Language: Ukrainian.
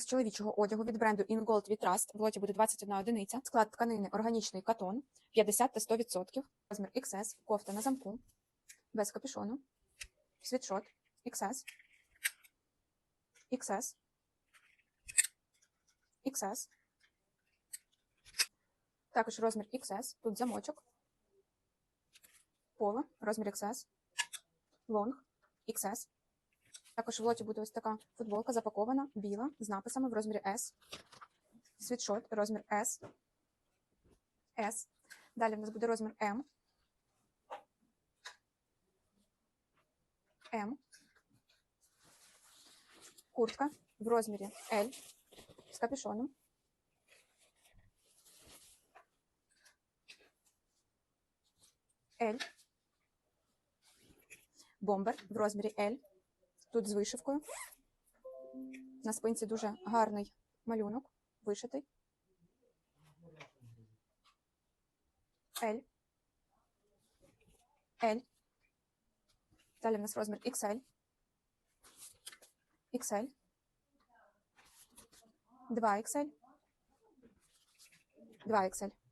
З чоловічого одягу від бренду InGold від Trust в лоті буде 21 одиниця. Склад тканини органічний катон 50 та 100%. Розмір XS, кофта на замку, без капюшону, світшот XS, XS, XS. Також розмір XS, тут замочок, поло, розмір XS, лонг, XS. Також в лоті буде ось така футболка запакована, біла, з написами в розмірі S. Світшот, розмір S. S. Далі в нас буде розмір M. M. Куртка в розмірі L з капюшоном. L. Бомбер в розмірі L. Тут з вишивкою. На спинці дуже гарний малюнок, вишитий. L. L. Далі в нас розмір XL. XL. 2XL. 2XL.